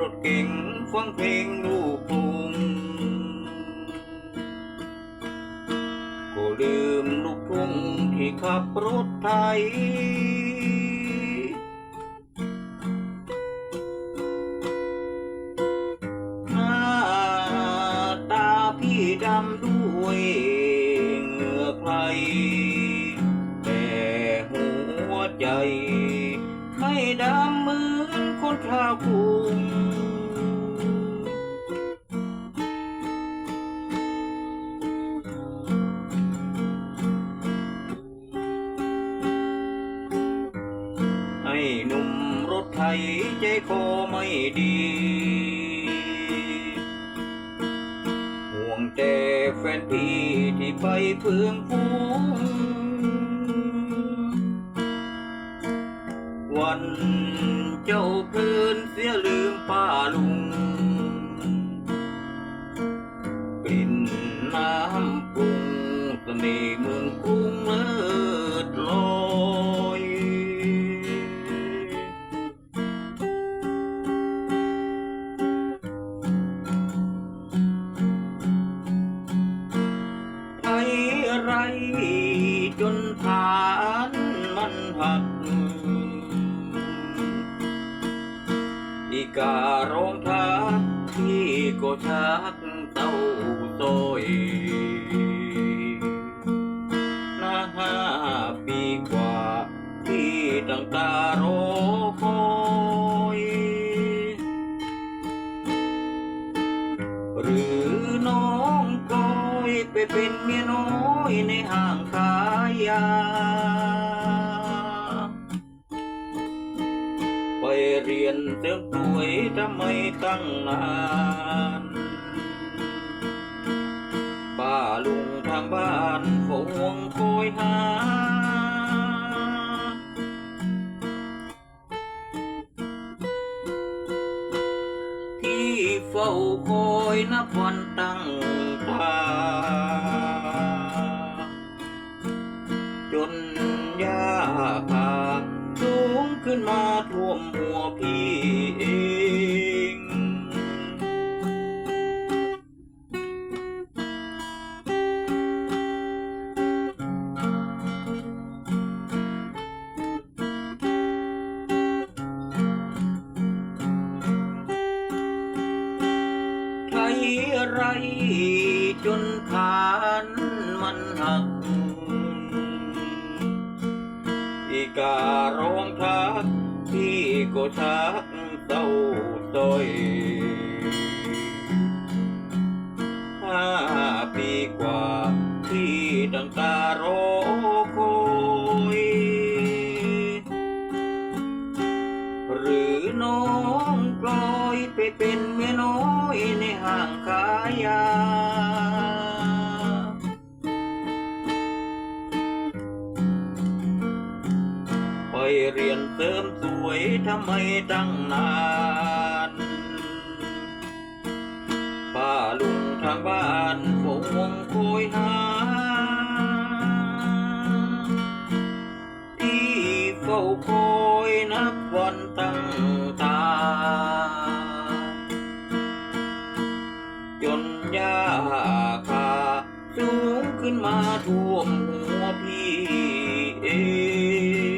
รถเก๋งฟังเพลงลูกกรุงก็ลืมลูกทุ่งที่ขับรถไทย หน้าตาพี่ดำด้วยเหงื่อใครแต่หัวใจไม่ดำ ท่าคุงไอ้หนุ่มรถไถใจคอไม่ดีห่วงแต่แฟนพี่ที่ไปเพื่องฟูง นเสียลืมป้าลุง กลิ่นน้ำปรุงเสน่ห์เมืองกรุงเลิศลอยไอ้ไรจนฐานมันหัก การ้องทักที่ก็ชักเต้าโซยนาห้าปีกว่าที่ตั้งตารอคอยหรือน้องกอยไปเป็นเมียน้อยในห้างขายยา เรียนเสริมสวยทำไมตั้งนานป้าลุงทางบ้านคงคอยหา ที่เฝ้าคอยนับวันตั้งตา ขึ้นมาท่วมหัวพี่เองไทยไรจนขานมันหัก การ้องทักพี่ก็ชักเศร้าซอยห้าปีกว่าที่ตั้งตารอคอยหรือน้องกลอยไปเป็นเมียน้อยในห้างขายยา ไปเรียนเสริมสวยทำไมตั้งนานป้าลุงทางบ้านคงคอยหา ที่เฝ้าคอยนับวันตั้งตา จนยาคาสูงขึ้นมาท่วมหัวพี่เอง